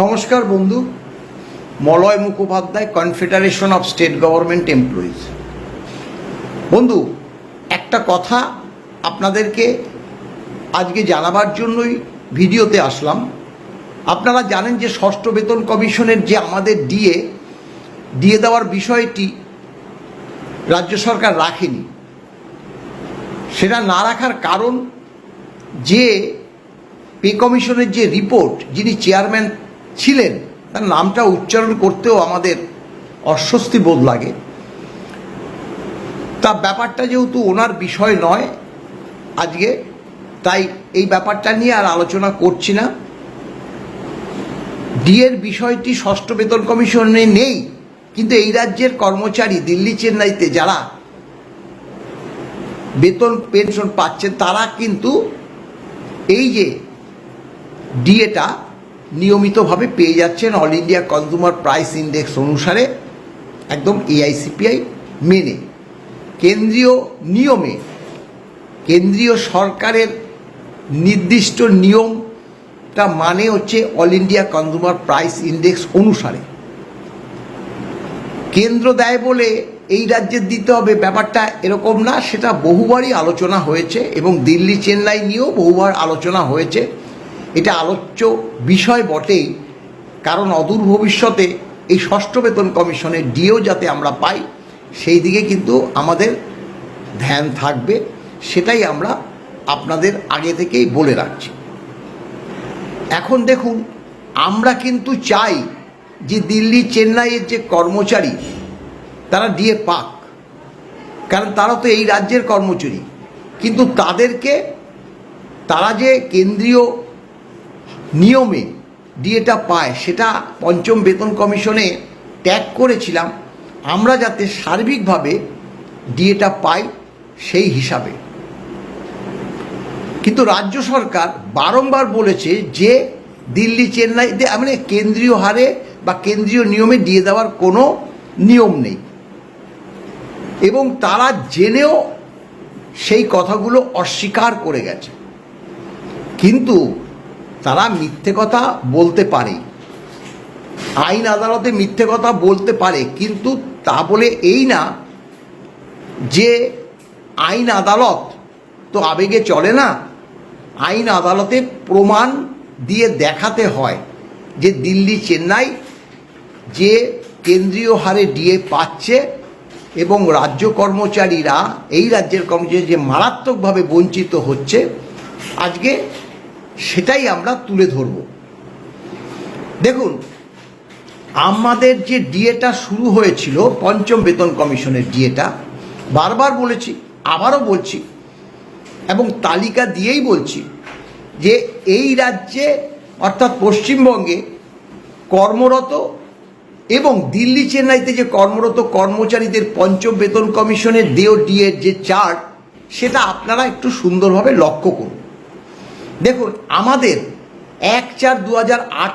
নমস্কার বন্ধু। Malay Mukhopadhyay confederation of state government employees বন্ধু, একটা কথা আপনাদেরকে আজকে জানাবার জন্যই ভিডিওতে আসলাম। আপনারা জানেন যে ষষ্ঠ বেতন কমিশনের যে আমাদের ডিএ, দিয়ে দেওয়ার বিষয়টি রাজ্য সরকার রাখেনি। সেটা না রাখার কারণ যে, পে কমিশনের যে রিপোর্ট, যিনি চেয়ারম্যান ছিলেন, তার নামটা উচ্চারণ করতেও আমাদের অস্বস্তি বোধ লাগে। তা ব্যাপারটা যেহেতু ওনার বিষয় নয় আজকে, তাই এই ব্যাপারটা নিয়ে আর আলোচনা করছি না। ডিএর বিষয়টি ষষ্ঠ বেতন কমিশনে নেই, কিন্তু এই রাজ্যের কর্মচারী দিল্লি চেন্নাইতে যারা বেতন পেনশন পাচ্ছেন, তারা কিন্তু এই যে ডিএটা নিয়মিতভাবে পেয়ে যাচ্ছেন all India consumer price index অনুসারে একদম এআইসিপিআই মেনে। কেন্দ্রীয় নিয়মে, কেন্দ্রীয় সরকারের নির্দিষ্ট নিয়মটা মানে হচ্ছে all India consumer price index অনুসারে। কেন্দ্র দেয় বলে এই রাজ্যের দিতে হবে ব্যাপারটা এরকম না, সেটা বহুবারই আলোচনা হয়েছে এবং দিল্লি চেন্নাই নিয়েও বহুবার আলোচনা হয়েছে। এটা আলোচ্য বিষয় বটেই, কারণ অদূর ভবিষ্যতে এই ষষ্ঠ বেতন কমিশনের ডিও যাতে আমরা পাই, সেই দিকে কিন্তু আমাদের ধ্যান থাকবে, সেটাই আমরা আপনাদের আগে থেকেই বলে রাখছি। এখন দেখুন, আমরা কিন্তু চাই যে দিল্লি চেন্নাইয়ের যে কর্মচারী, তারা ডিএ পাক, কারণ তারা তো এই রাজ্যের কর্মচারী, কিন্তু তাদেরকে তারা যে কেন্দ্রীয় নিয়মে ডিএটা পায়, সেটা পঞ্চম বেতন কমিশনে ট্যাগ করেছিলাম। আমরা যাতে সার্বিকভাবে ডিএটা পাই সেই হিসাবে। কিন্তু রাজ্য সরকার বারংবার বলেছে যে দিল্লি, চেন্নাইতে মানে কেন্দ্রীয় হারে বা কেন্দ্রীয় নিয়মে দিয়ে দেওয়ার কোনো নিয়ম নেই। এবং তারা জেনেও সেই কথাগুলো অস্বীকার করে গেছে। কিন্তু তারা মিথ্যে কথা বলতে পারে। আইন আদালতে মিথ্যে কথা বলতে পারে, কিন্তু তা বলে এই না যে আইন আদালত তো আবেগে চলে না। আইন আদালতে প্রমাণ দিয়ে দেখাতে হয় যে দিল্লি চেন্নাই যে কেন্দ্রীয় হারে ডিএ পাচ্ছে এবং রাজ্য কর্মচারীরা, এই রাজ্যের কর্মচারী যে মারাত্মকভাবে বঞ্চিত হচ্ছে। আজকে সেটাই আমরা তুলে ধরব। দেখুন, আমাদের যে ডিএটা শুরু হয়েছিল, পঞ্চম বেতন কমিশনের ডিএটা, বারবার বলেছি, আবারও বলছি, এবং তালিকা দিয়েই বলছি যে এই রাজ্যে, অর্থাৎ পশ্চিমবঙ্গে কর্মরত এবং দিল্লি চেন্নাইতে যে কর্মরত কর্মচারীদের পঞ্চম বেতন কমিশনের দেও ডিএর যে চার্ট, সেটা আপনারা একটু সুন্দরভাবে লক্ষ্য করুন। দেখুন, আমাদের এক চার দু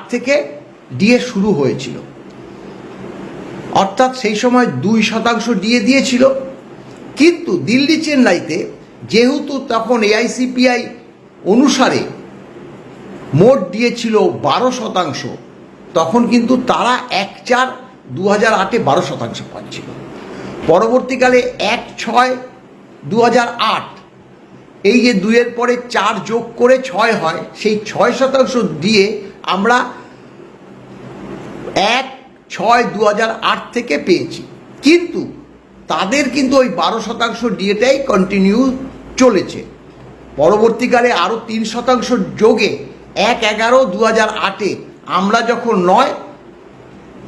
থেকে ডিএ শুরু হয়েছিল। অর্থাৎ সেই সময় দুই শতাংশ ডিএ দিয়েছিল। কিন্তু দিল্লি চেন্নাইতে যেহেতু তখন এআইসিপিআই অনুসারে মোট দিয়েছিল বারো শতাংশ, তখন কিন্তু তারা এক চার দু হাজার আটে বারো শতাংশ পাচ্ছিল। পরবর্তীকালে এক ছয় দু হাজার আট এই যে দুইয়ের পরে চার যোগ করে ছয় হয়, সেই ছয় শতাংশ দিয়ে আমরা এক ছয় দু থেকে পেয়েছি। কিন্তু তাদের কিন্তু ওই বারো শতাংশ ডিএটাই কন্টিনিউ চলেছে। পরবর্তীকালে আরও তিন শতাংশ যোগে এক এগারো দু হাজার আটে আমরা যখন নয়,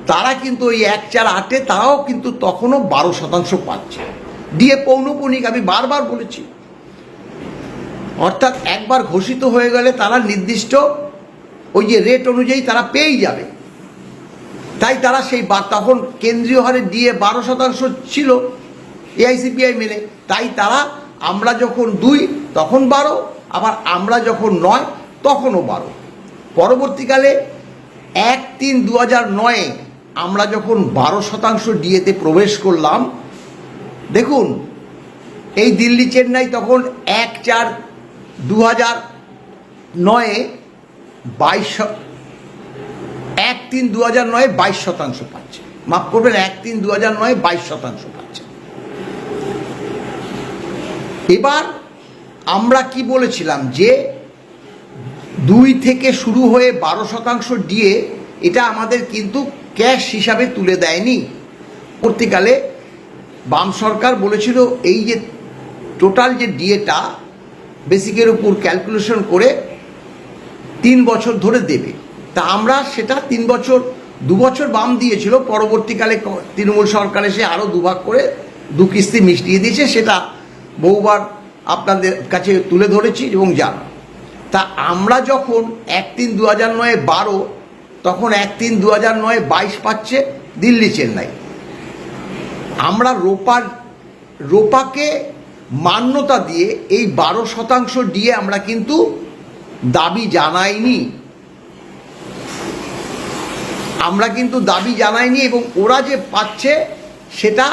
তারা কিন্তু ওই এক চার আটে, তারাও কিন্তু তখনও বারো শতাংশ পাচ্ছে। ডিএ পৌনপুনিক, আমি বারবার বলেছি অর্থাৎ একবার ঘোষিত হয়ে গেলে তারা নির্দিষ্ট ওই যে রেট অনুযায়ী তারা পেয়েই যাবে। তাই তারা সেই তখন কেন্দ্রীয় হারে দিয়ে বারো শতাংশ ছিল এআইসিপিআই মেনে। তাই তারা আমরা যখন দুই, তখন বারো, আবার আমরা যখন নয়, তখনও বারো। পরবর্তীকালে এক তিন দু হাজার নয়ে আমরা যখন বারো শতাংশ ডিএতে প্রবেশ করলাম, দেখুন, এই দিল্লি চেন্নাই তখন এক চার দু হাজার নয়ে বাইশ এক তিন দু হাজার নয় বাইশ শতাংশ পাচ্ছে। মাফ করবেন, এক তিন দু হাজার নয় বাইশ শতাংশ পাচ্ছে। এবার আমরা কি বলেছিলাম যে দুই থেকে শুরু হয়ে বারো শতাংশ ডিএ এটা আমাদের কিন্তু ক্যাশ হিসাবে তুলে দেয়নি। পরবর্তীকালে বাম সরকার বলেছিল এই যে টোটাল যে ডিএটা বেসিকের উপর ক্যালকুলেশন করে তিন বছর ধরে দেবে। তা আমরা সেটা তিন বছর, দু বছর বাম দিয়েছিল, পরবর্তীকালে তৃণমূল সরকার এসে আরও দুভাগ করে দু কিস্তি মিষ্টিয়ে দিয়েছে, সেটা বহুবার আপনাদের কাছে তুলে ধরেছি এবং যান তা আমরা যখন এক তিন দু হাজার নয়ে বারো, তখন এক তিন দু হাজার নয়ে বাইশ পাচ্ছে দিল্লি চেন্নাই আমরা রোপার, রোপাকে মান্যতা দিয়ে এই বারো শতাংশ দিয়ে আমরা কিন্তু দাবি জানাইনি। আমরা কিন্তু দাবি জানাইনি এবং ওরা যে পাচ্ছে সেটা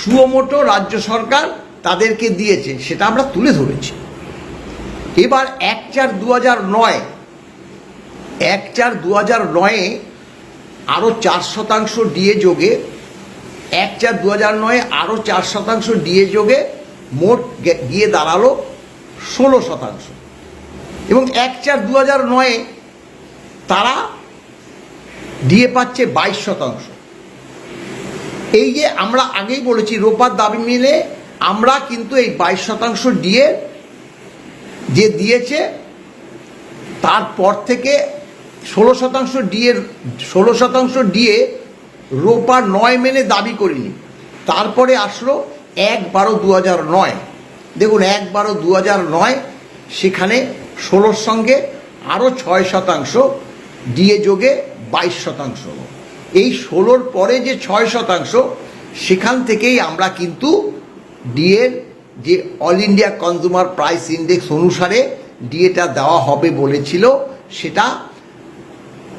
সুমোটো রাজ্য সরকার তাদেরকে দিয়েছে, সেটা আমরা তুলে ধরেছি। এবার এক চার দু হাজার নয়, এক চার দু হাজার নয়ে আরও চার শতাংশ ডিএ যোগে, এক চার দু হাজার নয়ে আরও চার শতাংশ ডিএ যোগে মোট গিয়ে দাঁড়াল ষোলো শতাংশ। এবং এক চার দু হাজার নয়ে তারা ডিএ পাচ্ছে বাইশ শতাংশ। এই যে আমরা আগেই বলেছি রোপার দাবি মিলে আমরা কিন্তু এই বাইশ শতাংশ ডিএ যে দিয়েছে, তারপর থেকে ষোলো শতাংশ ডিএর ষোলো শতাংশ ডিএ রোপা নয় মেনে দাবি করিনি। তারপরে আসলো এক বারো দু হাজার নয়। দেখুন এক বারো দু হাজার নয়, সেখানে ষোলোর সঙ্গে আরও ছয় শতাংশ, ডিএ যোগে বাইশ শতাংশ। এই ষোলোর পরে যে ছয় শতাংশ, সেখান থেকেই আমরা কিন্তু ডিএর যে all India consumer price index অনুসারে ডিএটা দেওয়া হবে বলেছিল, সেটা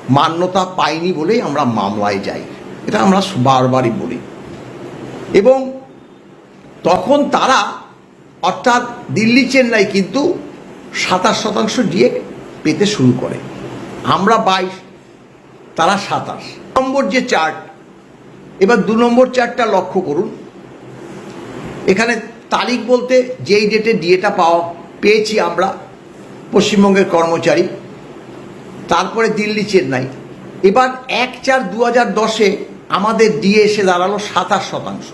মান্যতা পাইনি বলেই আমরা মামলায় যাই। এটা আমরা বারবারই বলি। এবং তখন তারা, অর্থাৎ দিল্লি চেন্নাই কিন্তু সাতাশ শতাংশ ডিএ পেতে শুরু করে। আমরা বাইশ, তারা সাতাশ। নম্বর যে চার্ট, এবার দু নম্বর চার্টটা লক্ষ্য করুন। এখানে তারিখ বলতে যেই ডেটে ডিএটা পাওয়া, পেয়েছি আমরা পশ্চিমবঙ্গের কর্মচারী। তারপরে দিল্লি চেন্নাই। এবার এক চার দু হাজার দশে আমাদের ডিএ এসে দাঁড়াল সাতাশ শতাংশ।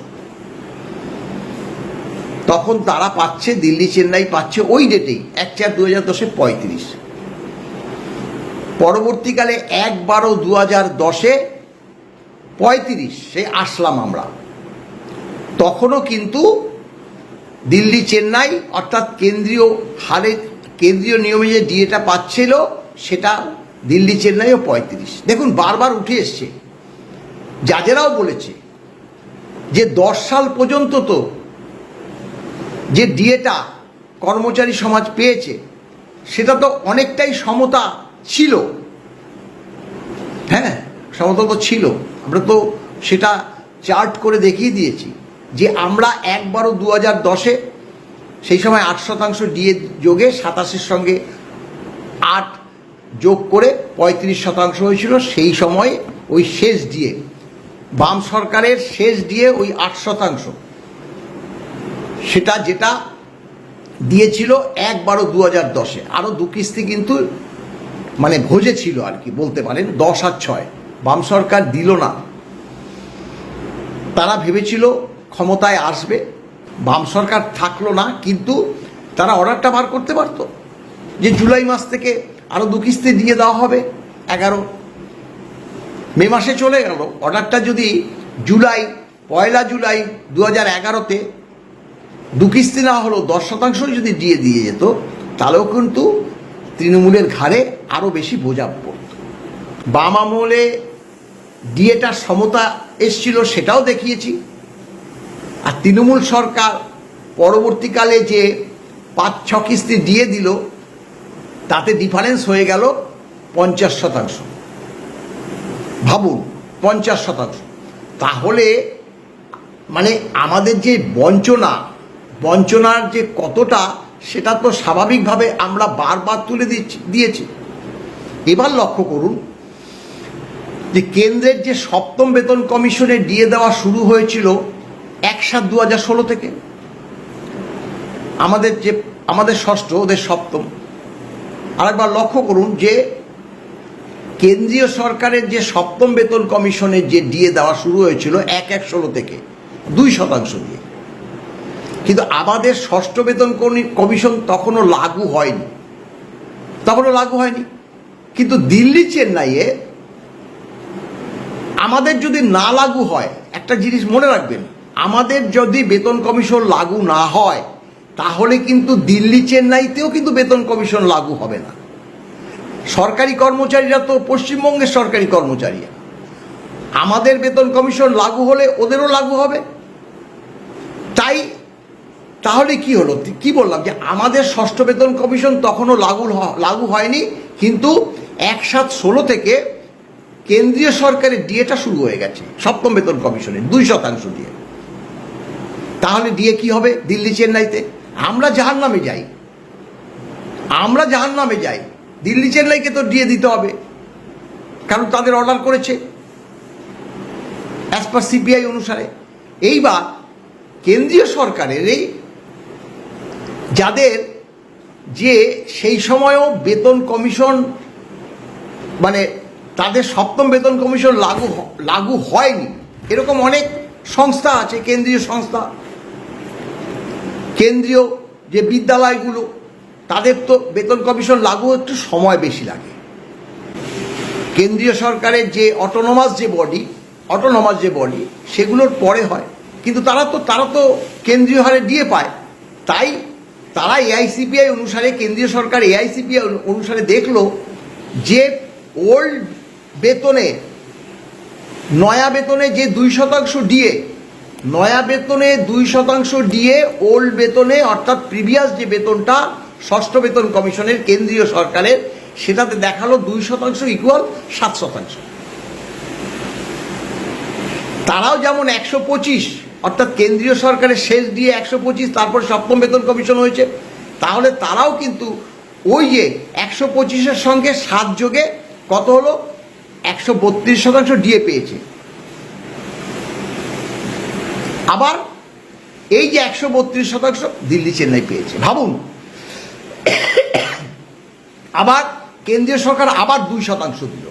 তখন তারা পাচ্ছে, দিল্লি, চেন্নাই পাচ্ছে ওই ডেটেই এক চার দু হাজার দশে পঁয়ত্রিশ। পরবর্তীকালে এক বারো দু হাজার দশে পঁয়ত্রিশ সে আসলাম আমরা। তখনও কিন্তু দিল্লি, চেন্নাই, অর্থাৎ কেন্দ্রীয় হারে, কেন্দ্রীয় নিয়মে যে ডিএটা পাচ্ছিল, সেটা দিল্লি, চেন্নাইও পঁয়ত্রিশ। দেখুন, বারবার উঠে এসছে। যাজেরাও বলেছে যে দশ সাল পর্যন্ত তো যে ডিএটা কর্মচারী সমাজ পেয়েছে, সেটা তো অনেকটাই সমতা ছিল। হ্যাঁ সমতা তো ছিল। আমরা তো সেটা চার্ট করে দেখিয়ে দিয়েছি যে আমরা একবারও দু হাজার দশে সেই সময় আট শতাংশ ডিএ যোগে সাতাশের সঙ্গে আট যোগ করে পঁয়ত্রিশ শতাংশ হয়েছিল সেই সময় ওই শেষ ডিএ বাম সরকারের শেষ ডিএ ওই আট শতাংশ। সেটা যেটা দিয়েছিল এক বারো দু হাজার দশে। আরও দু কিস্তি কিন্তু মানে ভোজে ছিল আর কি, বলতে পারেন, দশ আর ছয়। বাম সরকার দিল না। তারা ভেবেছিল ক্ষমতায় আসবে। বাম সরকার থাকল না, কিন্তু তারা অর্ডারটা বার করতে পারতো যে জুলাই মাস থেকে আরও দু কিস্তি দিয়ে দেওয়া হবে, এগারো। মে মাসে চলে গেল। অর্ডারটা যদি জুলাই, পয়লা জুলাই দু হাজার এগারোতে দু কিস্তি না হলেও দশ শতাংশ যদি দিয়ে দিয়ে যেত, তাহলেও কিন্তু তৃণমূলের ঘাড়ে আরও বেশি বোঝা পড়ত। বাম আমলে ডিএটার সমতা এসছিল সেটাও দেখিয়েছি। আর তৃণমূল সরকার পরবর্তীকালে যে পাঁচ, ছ কিস্তি দিয়ে দিল, তাতে ডিফারেন্স হয়ে গেল পঞ্চাশ শতাংশ। ভাবুন, পঞ্চাশ শতাংশ। তাহলে মানে আমাদের যে বঞ্চনা বঞ্চনার যে কতটা, সেটা তো স্বাভাবিকভাবে আমরা বারবার তুলে দিয়েছি। এবার লক্ষ্য করুন যে কেন্দ্রের যে সপ্তম বেতন কমিশনে দিয়ে দেওয়া শুরু হয়েছিল এক সাত দু হাজার ষোলো থেকে। আমাদের যে, আমাদের ষষ্ঠ, ওদের সপ্তম। আরেকবার লক্ষ্য করুন যে কেন্দ্রীয় সরকারের যে সপ্তম বেতন কমিশনের যে দিয়ে দেওয়া শুরু হয়েছিল এক এক ষোলো থেকে দুই শতাংশ দিয়ে। কিন্তু আমাদের ষষ্ঠ বেতন কমি- কমিশন তখনও লাগু হয়নি। তখনও লাগু হয়নি। কিন্তু দিল্লি চেন্নাইয়ে আমাদের যদি না লাগু হয়, একটা জিনিস মনে রাখবেন, আমাদের যদি বেতন কমিশন লাগু না হয়, তাহলে কিন্তু দিল্লি চেন্নাইতেও কিন্তু বেতন কমিশন লাগু হবে না। সরকারি কর্মচারীরা তো পশ্চিমবঙ্গের সরকারি কর্মচারী। আমাদের বেতন কমিশন লাগু হলে ওদেরও লাগু হবে। তাই তাহলে কি হলো? কি বললাম যে আমাদের ষষ্ঠ বেতন কমিশন তখনও লাগু লাগু হয়নি, কিন্তু এক সাত ষোলো থেকে কেন্দ্রীয় সরকারের ডিএটা শুরু হয়ে গেছে, সপ্তম বেতন কমিশনের, দুই শতাংশ দিয়ে। তাহলে ডিএ কি হবে দিল্লি চেন্নাইতে? আমরা জাহান নামে যাই। আমরা জাহান নামে যাই। দিল্লি চেন্নাইকে তো ডিএ দিতে হবে, কারণ তাদের অর্ডার করেছে। অ্যাজ পার সিবিআই অনুসারে। এইবার কেন্দ্রীয় সরকারের এই যাদের যে সেই সময়ও বেতন কমিশন মানে তাদের সপ্তম বেতন কমিশন লাগু লাগু হয়নি। এরকম অনেক সংস্থা আছে, কেন্দ্রীয় সংস্থা। কেন্দ্রীয় যে বিদ্যালয়গুলো, তাদের তো বেতন কমিশন লাগু একটু সময় বেশি লাগে। কেন্দ্রীয় সরকারের যে অটোনোমাস যে বডি অটোনোমাস যে বডি সেগুলোর পরে হয়। কিন্তু তারা তো তারা তো কেন্দ্রীয় হারে দিয়ে পায়। তাই তারা এআইসিপিআই অনুসারে, কেন্দ্রীয় সরকার এআইসিপিআই অনুসারে দেখল যে ওল্ড বেতনে, নয়া বেতনে যে দুই শতাংশ ডিএ, নয়া বেতনে দুই শতাংশ ডিএ, ওল্ড বেতনে অর্থাৎ প্রিভিয়াস যে বেতনটা, ষষ্ঠ বেতন কমিশনের কেন্দ্রীয় সরকারের, সেটাতে দেখাল দুই শতাংশ ইকুয়াল সাত শতাংশ। তারাও যেমন একশো পঁচিশ অর্থাৎ কেন্দ্রীয় সরকারের শেষ দিয়ে একশো পঁচিশ, তারপর সপ্তম বেতন কমিশন হয়েছে। তাহলে তারাও কিন্তু ওই যে একশো পঁচিশের সঙ্গে সাত যোগে কত হলো? একশো বত্রিশ শতাংশ ডিএ পেয়েছে। আবার এই যে একশো বত্রিশ শতাংশ দিল্লি চেন্নাই পেয়েছে। ভাবুন। আবার কেন্দ্রীয় সরকার আবার দুই শতাংশ দিল।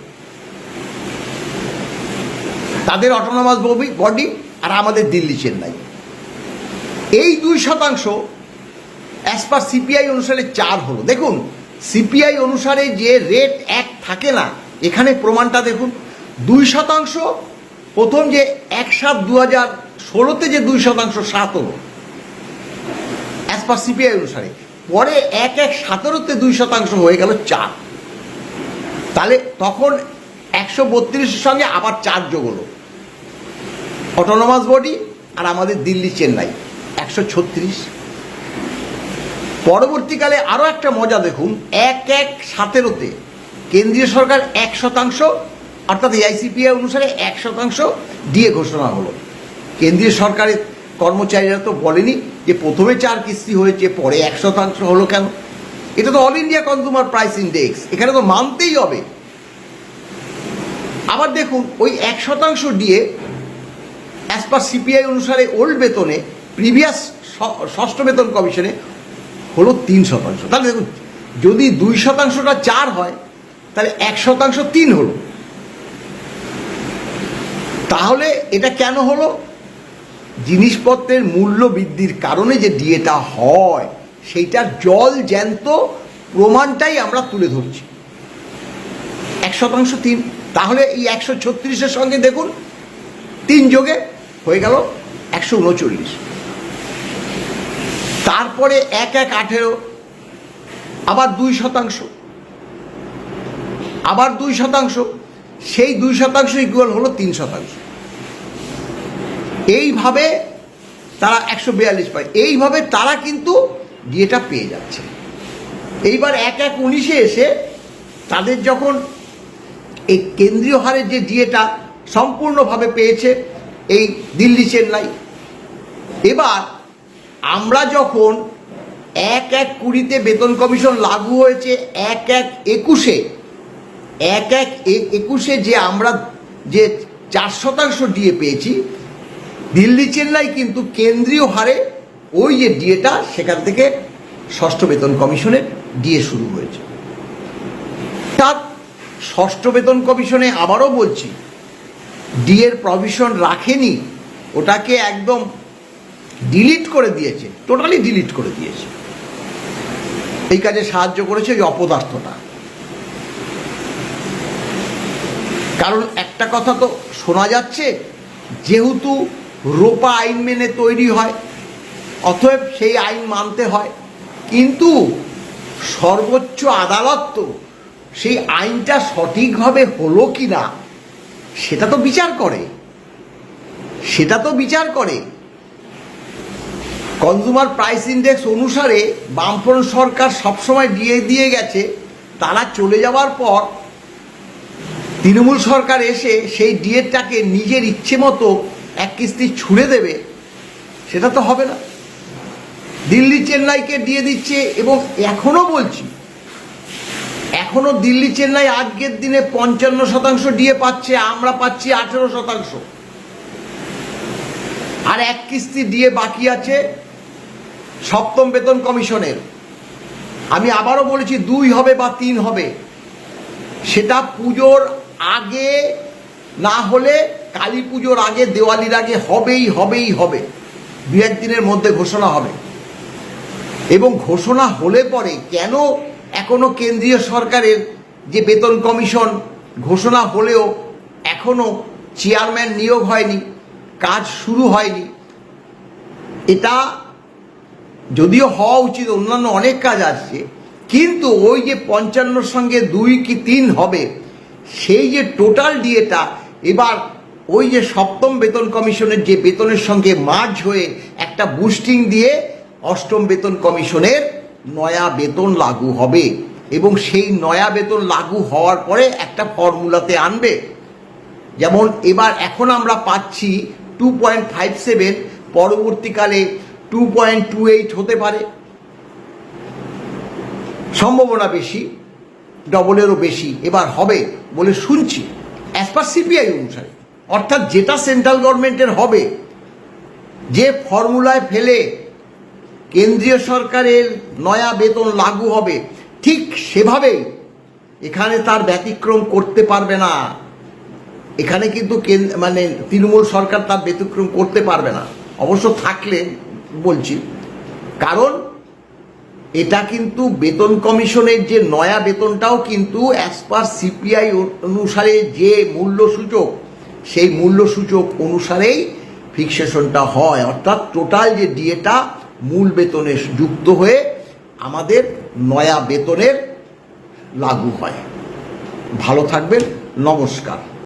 তাদের অটোনমাস বডি আর আমাদের দিল্লি চেন্নাই। এই দুই শতাংশ অ্যাজ পার সিপিআই অনুসারে চার হলো। দেখুন সিপিআই অনুসারে যে রেট এক থাকে না, এখানে প্রমাণটা দেখুন। দুই শতাংশ, প্রথম যে এক সাত দু হাজার ষোলোতে যে দুই শতাংশ সাত হলো অ্যাজ পার সিপিআই অনুসারে। পরে এক এক সতেরোতে দুই শতাংশ হয়ে গেল চার। তাহলে তখন একশো বত্রিশের সঙ্গে আবার চার যোগ হলো। অটোনোমাস বডি আর আমাদের দিল্লি চেন্নাই, একশো ছত্রিশ। পরবর্তীকালে আরও একটা মজা দেখুন, এক এক সতেরোতে কেন্দ্রীয় সরকার এক শতাংশ, অর্থাৎ এআইসিপিআই অনুসারে এক শতাংশ দিয়ে ঘোষণা হলো। কেন্দ্রীয় সরকারের কর্মচারীরা তো বলেনি যে প্রথমে চার কিস্তি হয়েছে, পরে এক শতাংশ হলো কেন? এটা তো all India consumer price index এখানে তো মানতেই হবে। আবার দেখুন, ওই এক শতাংশ দিয়ে অ্যাজ পার সিপিআই অনুসারে ওল্ড বেতনে প্রিভিয়াস ষষ্ঠ বেতন কমিশনে হলো তিন শতাংশ। তাহলে দেখুন, যদি দুই শতাংশটা চার হয়, তাহলে এক শতাংশ তিন হলো। তাহলে এটা কেন হলো? জিনিসপত্রের মূল্য বৃদ্ধির কারণে যে ডিএটা হয়, সেইটার জল জ্যান্ত প্রমাণটাই আমরা তুলে ধরছি। এক শতাংশ তিন, তাহলে এই একশো ছত্রিশের সঙ্গে দেখুন, তিন যোগে হয়ে গেল একশো উনচল্লিশ। তারপরে এক এক আঠেরো, আবার দুই শতাংশ। আবার দুই শতাংশ, সেই দুই শতাংশ ইকুয়াল হলো তিন শতাংশ। এইভাবে তারা একশো বিয়াল্লিশ পায়। এইভাবে তারা কিন্তু ডিএটা পেয়ে যাচ্ছে। এইবার এক এক উনিশে এসে তাদের যখন এই কেন্দ্রীয় হারের যে ডিএটা সম্পূর্ণভাবে পেয়েছে এই দিল্লি চেন্নাই। এবার আমরা যখন এক এক কুড়িতে বেতন কমিশন লাগু হয়েছে, এক এক একুশে, এক এক একুশে যে আমরা যে চার শতাংশ ডিএ পেয়েছি, দিল্লি চেন্নাই কিন্তু কেন্দ্রীয় হারে ওই যে ডিএটা সেখান থেকে ষষ্ঠ বেতন কমিশনের ডিএ শুরু হয়েছে। অর্থাৎ ষষ্ঠ বেতন কমিশনে আবারও বলছি ডিএর প্রভিশন রাখেনি, ওটাকে একদম ডিলিট করে দিয়েছে টোটালি ডিলিট করে দিয়েছে। এই কাজে সাহায্য করেছে ওই অপদার্থটা। কারণ একটা কথা তো শোনা যাচ্ছে, যেহেতু রোপা আইন মেনে তৈরি হয়, অতএব সেই আইন মানতে হয়, কিন্তু সর্বোচ্চ আদালত তো সেই আইনটা সঠিকভাবে হলো কি না সেটা তো বিচার করে। সেটা তো বিচার করে। কনজুমার প্রাইস ইন্ডেক্স অনুসারে বামফ্রন্ট সরকার সবসময় দিয়ে দিয়ে গেছে। তারা চলে যাওয়ার পর তৃণমূল সরকার এসে সেই ডিএটাকে নিজের ইচ্ছে মতো এক কিস্তি ছুঁড়ে দেবে। সেটা তো হবে না। দিল্লি চেন্নাইকে দিয়ে দিচ্ছে এবং এখনও বলছি এখনও দিল্লি চেন্নাই আজকের দিনে পঞ্চান্ন শতাংশ ডিএ পাচ্ছে, আমরা পাচ্ছি আঠেরো শতাংশ। আর এক কিস্তি ডিএ বাকি আছে সপ্তম বেতন কমিশনের। আমি আবারও বলেছি, দুই হবে বা তিন হবে। সেটা পুজোর আগে, না হলে কালী পুজোর আগে, দেওয়ালির আগে হবেই হবেই, হবে। দু একদিনের মধ্যে ঘোষণা হবে। এবং ঘোষণা হলে পরে কেন এখনও কেন্দ্রীয় সরকারের যে বেতন কমিশন ঘোষণা হলেও এখনও চেয়ারম্যান নিয়োগ হয়নি, কাজ শুরু হয়নি। এটা যদিও হওয়া উচিত, অন্যান্য অনেক কাজ আসছে কিন্তু ওই যে পঞ্চান্নর সঙ্গে দুই কি তিন হবে, সেই যে টোটাল ডিএটা, এবার ওই যে সপ্তম বেতন কমিশনের যে বেতনের সঙ্গে মার্জ হয়ে একটা বুস্টিং দিয়ে অষ্টম বেতন কমিশনের নয়া বেতন লাগু হবে। এবং সেই নয়া বেতন লাগু হওয়ার পরে একটা ফর্মুলাতে আনবে। যেমন এবার এখন আমরা পাচ্ছি টু পয়েন্ট ফাইভ সেভেন পরবর্তীকালে টু পয়েন্ট টু এইট হতে পারে। সম্ভাবনা বেশি ডবলেরও বেশি এবার হবে বলে শুনছি অ্যাজ পার সিপিআই অনুসারে। অর্থাৎ যেটা সেন্ট্রাল গভর্নমেন্টের হবে, যে ফর্মুলায় ফেলে কেন্দ্রীয় সরকারের নয়া বেতন লাগু হবে। ঠিক সেভাবেই এখানে তার ব্যতিক্রম করতে পারবে না। এখানে কিন্তু কেন- মানে তৃণমূল সরকার তার ব্যতিক্রম করতে পারবে না। অবশ্য থাকলে বলছি। কারণ এটা কিন্তু বেতন কমিশনের যে নয়া বেতনটাও কিন্তু অ্যাজ পার সিপিআই অনুসারে যে মূল্য সূচক সেই মূল্য সূচক অনুসারেই ফিক্সেশনটা হয়। অর্থাৎ টোটাল যে ডিএটা মূল বেতনে যুক্ত হয়ে আমাদের নয়া বেতনের লাগু হয়। ভালো থাকবেন নমস্কার।